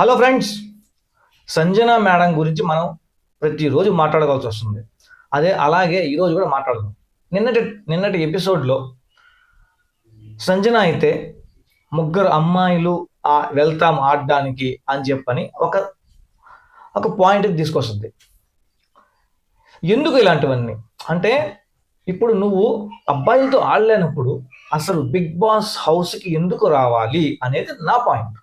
Hello friends Sanjana madam గురించి మనం ప్రతిరోజు మాట్లాడవలసి వస్తుంది. అదే అలాగే ఈరోజు కూడా మాట్లాడదాం. నిన్నటి నిన్నటి ఎపిసోడ్లో సంజన అయితే ముగ్గురు అమ్మాయిలు ఆ వెళ్తాం ఆడడానికి అని చెప్పని ఒక ఒక పాయింట్ తీసుకొస్తుంది. ఎందుకు ఇలాంటివన్నీ? అంటే ఇప్పుడు నువ్వు అబ్బాయిలతో ఆడలేనప్పుడు అసలు బిగ్ బాస్ హౌస్కి ఎందుకు రావాలి అనేది నా పాయింట్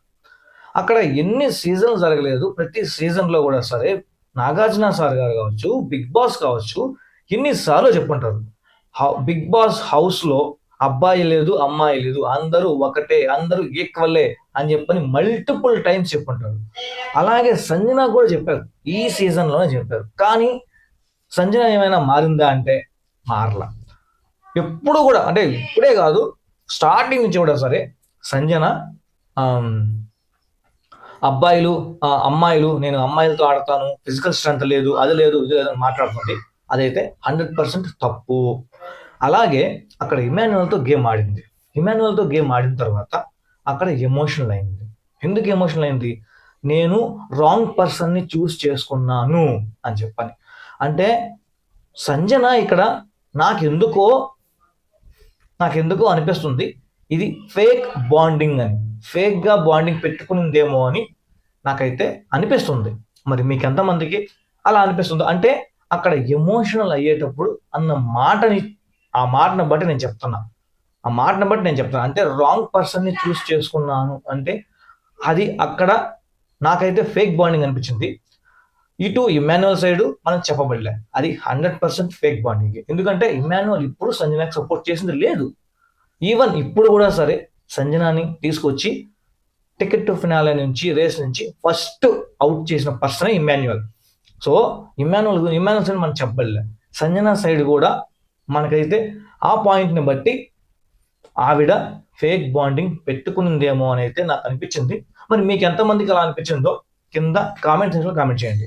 అక్కడ ఎన్ని సీజన్లు జరగలేదు ప్రతి సీజన్లో కూడా సరే నాగార్జున సార్ గారు కావచ్చు బిగ్ బాస్ కావచ్చు ఎన్నిసార్లు చెప్పుంటారు. హౌ బిగ్ బాస్ హౌస్లో అబ్బాయి లేదు అమ్మాయి లేదు అందరూ ఒకటే అందరూ ఈక్వలే అని చెప్పని మల్టిపుల్ టైమ్స్ చెప్పుంటారు. అలాగే సంజన కూడా చెప్పారు ఈ సీజన్లోనే చెప్పారు. కానీ సంజన ఏమైనా మారిందా అంటే మారలా. ఎప్పుడు కూడా అంటే ఇప్పుడే కాదు స్టార్టింగ్ నుంచి కూడా సరే సంజన అబ్బాయిలు అమ్మాయిలు నేను అమ్మాయిలతో ఆడతాను ఫిజికల్ స్ట్రెంత్ లేదు అది లేదు ఇది లేదు అని మాట్లాడుతుంది అదైతే హండ్రెడ్ పర్సెంట్ తప్పు. అలాగే అక్కడ ఇమాన్యువల్తో గేమ్ ఆడింది. ఇమాన్యువల్తో గేమ్ ఆడిన తర్వాత అక్కడ ఎమోషనల్ అయింది. ఎందుకు ఎమోషనల్ అయింది? నేను రాంగ్ పర్సన్ని చూస్ చేసుకున్నాను అని చెప్పని. అంటే సంజన ఇక్కడ నాకెందుకో నాకెందుకో అనిపిస్తుంది ఇది ఫేక్ బాండింగ్ అని. ఫేక్గా బాండింగ్ పెట్టుకునిందేమో అని నాకైతే అనిపిస్తుంది. మరి మీకు ఎంతమందికి అలా అనిపిస్తుంది? అంటే అక్కడ ఎమోషనల్ అయ్యేటప్పుడు అన్న మాటని ఆ మాటను బట్టి నేను చెప్తున్నా. ఆ మాటను బట్టి నేను చెప్తాను అంటే రాంగ్ పర్సన్ని చూస్ చేసుకున్నాను అంటే అది అక్కడ నాకైతే ఫేక్ బాండింగ్ అనిపించింది. ఇటు ఇమాన్యువల్ సైడ్ మనం చెప్పబడలే. అది హండ్రెడ్ పర్సెంట్ ఫేక్ బాండింగ్ ఎందుకంటే ఇమాన్యువల్ ఇప్పుడు సంజనాకి సపోర్ట్ చేసింది లేదు. ఈవెన్ ఇప్పుడు కూడా సరే సంజనాని తీసుకొచ్చి టికెట్ టు ఫినాలే నుంచి రేస్ నుంచి ఫస్ట్ అవుట్ చేసిన person Emmanuel so Emmanuel Emmanuel side మనం చెప్పలే. సంజన సైడ్ కూడా మనకైతే ఆ పాయింట్ని బట్టి ఆవిడ ఫేక్ బాండింగ్ పెట్టుకునిందేమో అని అయితే నాకు అనిపించింది. మరి మీకు ఎంతమందికి అలా అనిపించిందో కింద కామెంట్ సెక్షన్లో కామెంట్ చేయండి.